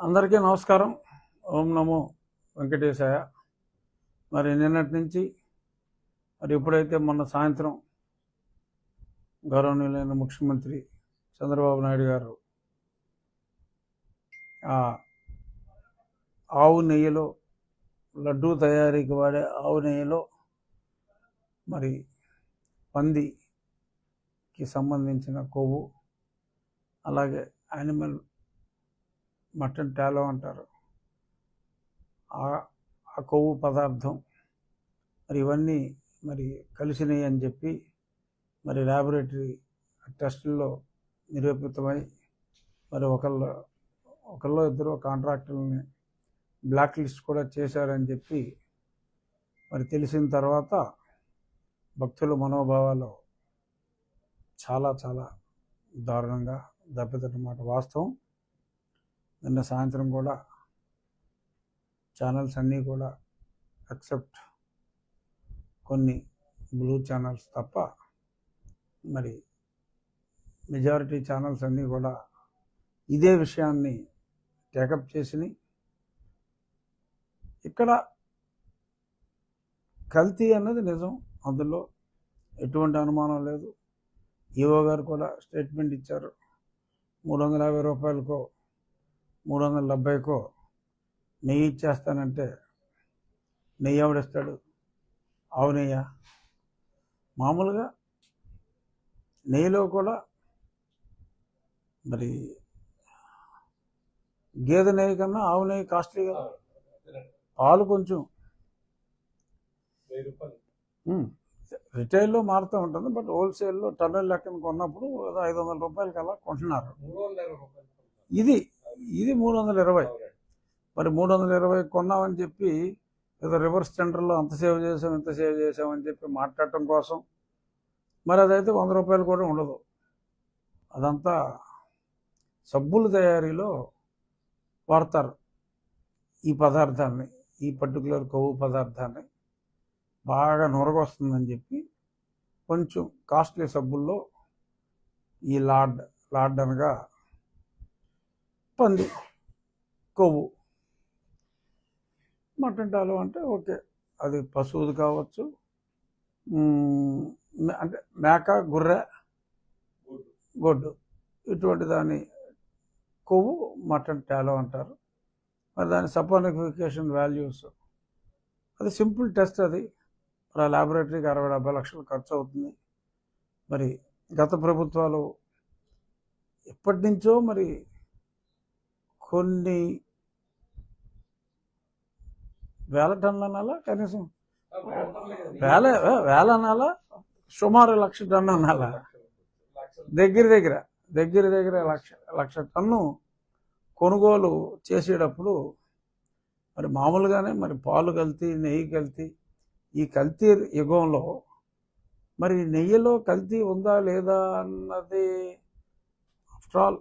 అందరికీ నమస్కారం. ఓం నమో వెంకటేశాయ. మరి నిన్నటి నుంచి మరి ఎప్పుడైతే మొన్న సాయంత్రం గౌరవనీయులైన ముఖ్యమంత్రి చంద్రబాబు నాయుడు గారు ఆవు నెయ్యిలో లడ్డూ తయారీకి వాడే ఆవు నెయ్యిలో మరి పందికి సంబంధించిన కొవ్వు అలాగే యానిమల్ మటన్ టాలో అంటారు. ఆ- ఆ కొవ్వు పదార్థం మరి ఇవన్నీ మరి కలిసినాయి అని చెప్పి మరి ల్యాబొరేటరీ టెస్టుల్లో నిరూపితమై మరి ఒకళ్ళు ఒకళ్ళు ఇద్దరు కాంట్రాక్టర్లని బ్లాక్ లిస్ట్ కూడా చేశారని చెప్పి మరి తెలిసిన తర్వాత భక్తుల మనోభావాలు చాలా చాలా దారుణంగా దెబ్బతిన్నమాట. వాస్తవం నిన్న సాయంత్రం కూడా ఛానల్స్ అన్నీ కూడా ఎక్సెప్ట్ కొన్ని బ్లూ ఛానల్స్ తప్ప మరి మెజారిటీ ఛానల్స్ అన్నీ కూడా ఇదే విషయాన్ని టేకప్ చేసినాయి ఇక్కడ కల్తీ అన్నది నిజం. అందులో ఎటువంటి అనుమానం లేదు. ఈవో గారు కూడా స్టేట్మెంట్ ఇచ్చారు. మూడు వందల యాభై రూపాయలకో మూడు వందల డెబ్బైకో నెయ్యి ఇచ్చేస్తానంటే నెయ్యి ఎవడిస్తాడు? ఆవు నెయ్య? మామూలుగా నెయ్యిలో కూడా మరి గేదె నెయ్యి కన్నా ఆవు నెయ్యి కాస్ట్లీ కదా పాలు కొంచెం. రిటైల్లో మారుతూ ఉంటుంది బట్ హోల్సేల్లో టన్నుల లెక్కన కొన్నప్పుడు ఐదు వందల రూపాయలకి అలా కొంటున్నారు ఇది ఇది మూడు వందల ఇరవై. మరి మూడు వందల ఇరవై కొన్నామని చెప్పి ఏదో రివర్స్ టెండర్లో అంత సేవ్ చేసాం ఇంత సేవ్ చేసామని చెప్పి మాట్లాడటం కోసం మరి అదైతే వంద రూపాయలు కూడా ఉండదు. అదంతా సబ్బుల తయారీలో వాడతారు ఈ పదార్థాన్ని ఈ పర్టికులర్ కొవ్వు పదార్థాన్ని. బాగా నొరగొస్తుందని చెప్పి కొంచెం కాస్ట్లీ సబ్బుల్లో ఈ లాడ్ లాడ్ అనగా పంది కొవ్వు. మటన్ టాలో అంటే ఓకే. అది పశువుది కావచ్చు. మే- అంటే మేక గుర్రె గొడ్డు. ఇటువంటి దాని కొవ్వు మటన్ టాలో అంటారు. మరి దాని సపోనిఫికేషన్ వాల్యూస్. అది సింపుల్ టెస్ట్ అది. మరి ఆ ల్యాబొరేటరీకి అరవై డెబ్బై లక్షలు ఖర్చు అవుతుంది. మరి గత ప్రభుత్వాలు ఎప్పటి నుంచో మరి కొన్ని వేల టన్నుల అనాలా కనీసం వేల వేల అనాలా సుమారు లక్ష టన్ను అనాలా దగ్గర దగ్గర దగ్గర దగ్గర లక్ష లక్ష టన్ను కొనుగోలు చేసేటప్పుడు మరి మామూలుగానే మరి పాలు కల్తీ నెయ్యి కల్తీ ఈ కల్తీ యుగంలో మరి నెయ్యిలో కల్తీ ఉందా లేదా అన్నది ఆఫ్టర్ ఆల్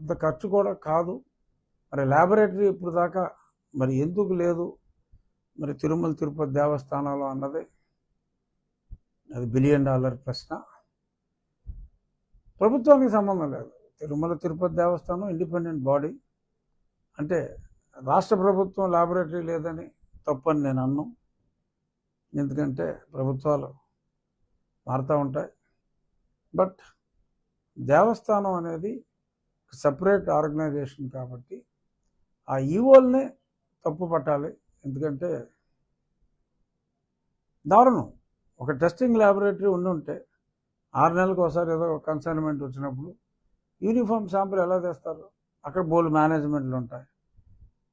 అంత ఖర్చు కూడా కాదు. మరి ల్యాబొరేటరీ ఇప్పుడు దాకా మరి ఎందుకు లేదు? మరి తిరుమల తిరుపతి దేవస్థానంలో అన్నది అది బిలియన్ డాలర్ ప్రశ్న. ప్రభుత్వానికి సంబంధం లేదు. తిరుమల తిరుపతి దేవస్థానం ఇండిపెండెంట్ బాడీ అంటే రాష్ట్ర ప్రభుత్వం ల్యాబొరేటరీ లేదని తప్పని నేను అన్ను. ఎందుకంటే ప్రభుత్వాలు మారుతూ ఉంటాయి. బట్ దేవస్థానం అనేది సపరేట్ ఆర్గనైజేషన్ కాబట్టి ఆ ఈవోల్నే తప్పు పట్టాలి. ఎందుకంటే దారుణం. ఒక టెస్టింగ్ ల్యాబొరేటరీ ఉండి ఉంటే ఆరు నెలలకు ఒకసారి ఏదో కన్సైన్మెంట్ వచ్చినప్పుడు యూనిఫామ్ శాంపుల్ ఎలా తెస్తారు? అక్కడ బోల్డ్ మేనేజ్మెంట్లు ఉంటాయి.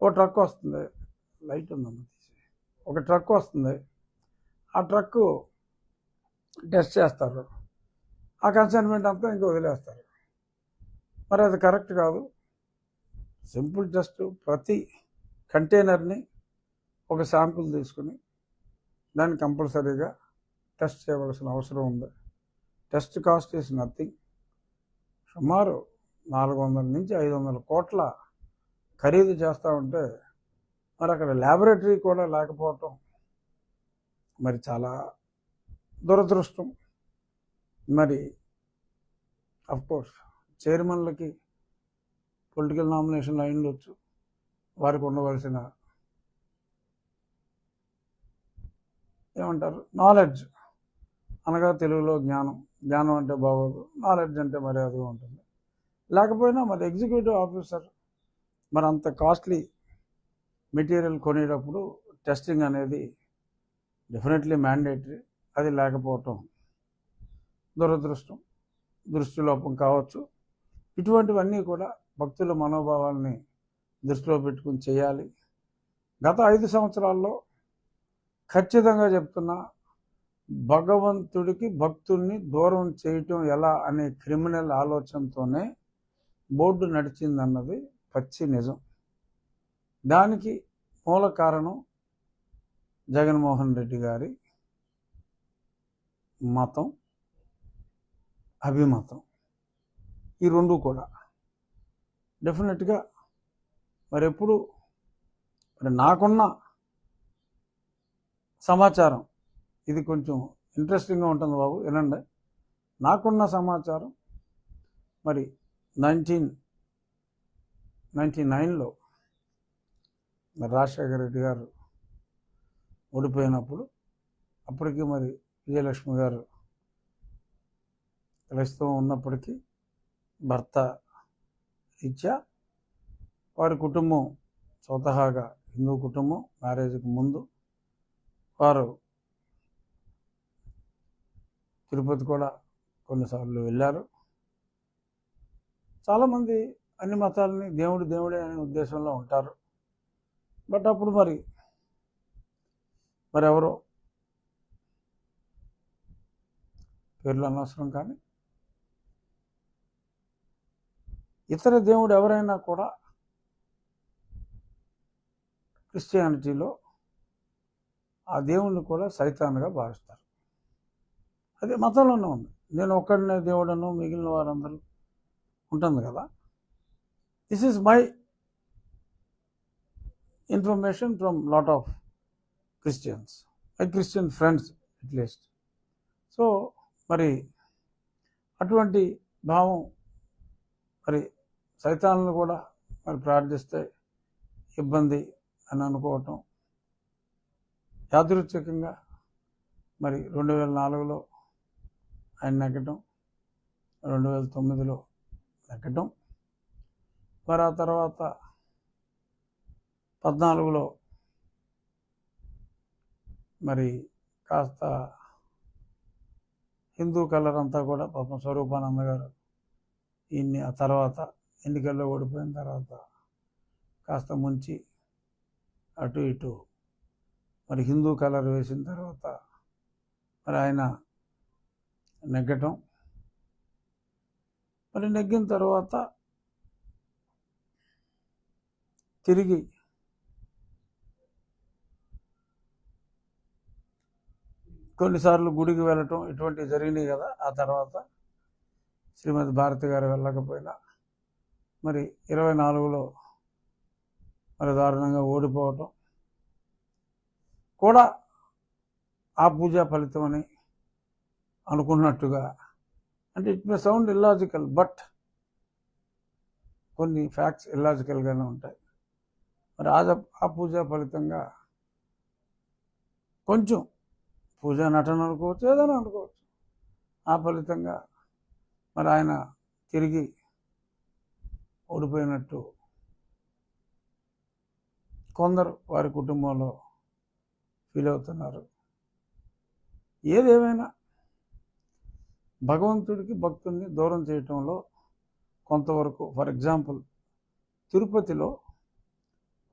ఓ ట్రక్ వస్తుంది. లైట్ ఉందమ్మ తీసి. ఒక ట్రక్ వస్తుంది. ఆ ట్రక్ టెస్ట్ చేస్తారు. ఆ కన్సైన్మెంట్ అంతా ఇంకా వదిలేస్తారు. మరి అది కరెక్ట్ కాదు. సింపుల్ జస్ట్ ప్రతి కంటైనర్ని ఒక శాంపుల్ తీసుకుని దాన్ని కంపల్సరీగా టెస్ట్ చేయవలసిన అవసరం ఉంది. Test cost is nothing. సుమారు నాలుగు వందల నుంచి ఐదు వందల కోట్ల ఖరీదు చేస్తూ ఉంటే మరి అక్కడ ల్యాబొరేటరీ కూడా లేకపోవటం మరి చాలా దురదృష్టం. మరి అఫ్కోర్స్ చైర్మన్లకి పొలిటికల్ నామినేషన్లు లైన్లు వచ్చు వారికి ఉండవలసిన ఏమంటారు? నాలెడ్జ్. అనగా తెలుగులో జ్ఞానం. జ్ఞానం అంటే బాగోదు. నాలెడ్జ్ అంటే మర్యాదగా ఉంటుంది. లేకపోయినా మరి ఎగ్జిక్యూటివ్ ఆఫీసర్ మరి అంత కాస్ట్లీ మెటీరియల్ కొనేటప్పుడు టెస్టింగ్ అనేది డెఫినెట్లీ మ్యాండేటరీ. అది లేకపోవటం దురదృష్టం. దృష్టిలోపం కావచ్చు. ఇటువంటివన్నీ కూడా భక్తుల మనోభావాల్ని దృష్టిలో పెట్టుకుని చేయాలి. గత ఐదు సంవత్సరాల్లో ఖచ్చితంగా చెప్తున్నా భగవంతుడికి భక్తుల్ని దూరం చేయటం ఎలా అనే క్రిమినల్ ఆలోచనతోనే బోర్డు నడిచిందన్నది పచ్చి నిజం. దానికి మూల కారణం జగన్మోహన్ రెడ్డి గారి మతం అభిమతం. ఈ రెండు కూడా. డెఫినెట్గా మరి ఎప్పుడు మరి నాకున్న సమాచారం ఇది కొంచెం ఇంట్రెస్టింగ్గా ఉంటుంది బాబు వినండి. నాకున్న సమాచారం మరి నైన్టీన్ నైంటీ నైన్లో మరి రాజశేఖర రెడ్డి గారు ఓడిపోయినప్పుడు అప్పటికి మరి విజయలక్ష్మి గారు క్రైస్తవం ఉన్నప్పటికీ భర్త రీత్యా వారి కుటుంబం స్వతహాగా హిందూ కుటుంబం మ్యారేజ్కి ముందు వారు తిరుపతి కూడా కొన్నిసార్లు వెళ్ళారు. చాలామంది అన్ని మతాలని దేవుడు దేవుడే అనే ఉద్దేశంలో ఉంటారు. బట్ అప్పుడు మరి మరి పేర్లు అనవసరం కానీ ఇతర దేవుడు ఎవరైనా కూడా క్రిస్టియానిటీలో ఆ దేవుణ్ణి కూడా సైతాన్గా భావిస్తారు. అది మతంలోనే ఉంది. నేను ఒక్కడనే దేవుడను మిగిలిన వారందరూ ఉంటుంది కదా. This is my information from lot of Christians my Christian friends at least so మరి అటువంటి భావం మరి సైతాలను కూడా మరి ప్రార్థిస్తే ఇబ్బంది అని అనుకోవటం యాదృచ్ఛికంగా మరి రెండు వేల నాలుగులో ఆయన నెగ్గటం రెండు వేల తొమ్మిదిలో నెగ్గటం. మరి ఆ తర్వాత పద్నాలుగులో మరి కాస్త హిందూ కలర్ అంతా కూడా పాపం స్వరూపానంద గారు ఈయన్ని ఆ తర్వాత ఎన్నికల్లో ఓడిపోయిన తర్వాత కాస్త ముంచి అటు ఇటు మరి హిందూ కలర్ వేసిన తర్వాత మరి ఆయన నెగ్గటం. మరి నెగ్గిన తర్వాత తిరిగి కొన్నిసార్లు గుడికి వెళ్ళటం ఇటువంటివి జరిగినాయి కదా ఆ తర్వాత శ్రీమతి భారతి గారు వెళ్ళకపోయినా మరి ఇరవై నాలుగులో మరి దారుణంగా ఓడిపోవటం. కూడా ఆ పూజా ఫలితం అని అనుకున్నట్టుగా అంటే it may sound illogical but కొన్ని ఫ్యాక్ట్స్ ఇల్లాజికల్గానే ఉంటాయి. మరి ఆ ఆ పూజా ఫలితంగా కొంచెం పూజా నటన అనుకోవచ్చు ఏదైనా అనుకోవచ్చు. ఆ ఫలితంగా మరి ఆయన తిరిగి ఓడిపోయినట్టు కొందరు వారి కుటుంబంలో ఫీల్ అవుతున్నారు. ఏదేమైనా భగవంతుడికి భక్తుల్ని దూరం చేయటంలో కొంతవరకు ఫర్ ఎగ్జాంపుల్ తిరుపతిలో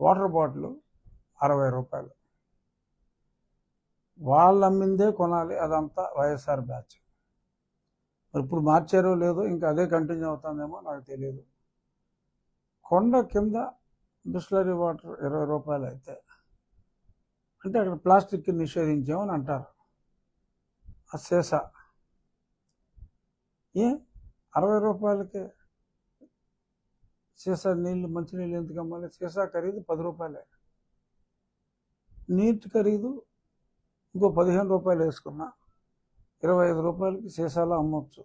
వాటర్ బాటిల్ అరవై రూపాయలు. వాళ్ళు అమ్మిందే కొనాలి అదంతా వైఎస్ఆర్ బ్యాచ్. మరి ఇప్పుడు మార్చారో లేదో ఇంకా అదే కంటిన్యూ అవుతుందేమో నాకు తెలియదు కొండ కింద బిస్లరీ వాటర్ ఇరవై రూపాయలు అయితే. అంటే అక్కడ ప్లాస్టిక్ నిషేధించామని అంటారు. ఆ సీసా. ఏ? అరవై రూపాయలకే సీసా నీళ్ళు మంచినీళ్ళు ఎందుకు అమ్మాలి? సీసా ఖరీదు పది రూపాయలే. నీటి ఖరీదు ఇంకో పదిహేను రూపాయలు వేసుకున్నా ఇరవై ఐదు రూపాయలకి సీసాలో అమ్మవచ్చు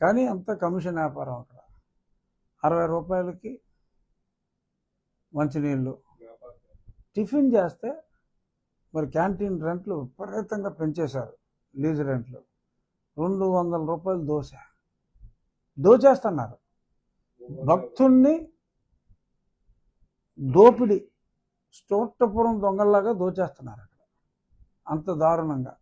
కానీ అంత కమిషన్ వ్యాపారం అక్కడ. అరవై రూపాయలకి మంచినీళ్ళు. టిఫిన్ చేస్తే మరి క్యాంటీన్ రెంట్లు విపరీతంగా పెంచేశారు లీజ్ రెంట్లు. రెండు వందల రూపాయలు దోశ. దోచేస్తున్నారు. భక్తుణ్ణి దోపిడి స్టోట్టపురం దొంగల్లాగా దోచేస్తున్నారు అక్కడ. అంత దారుణంగా.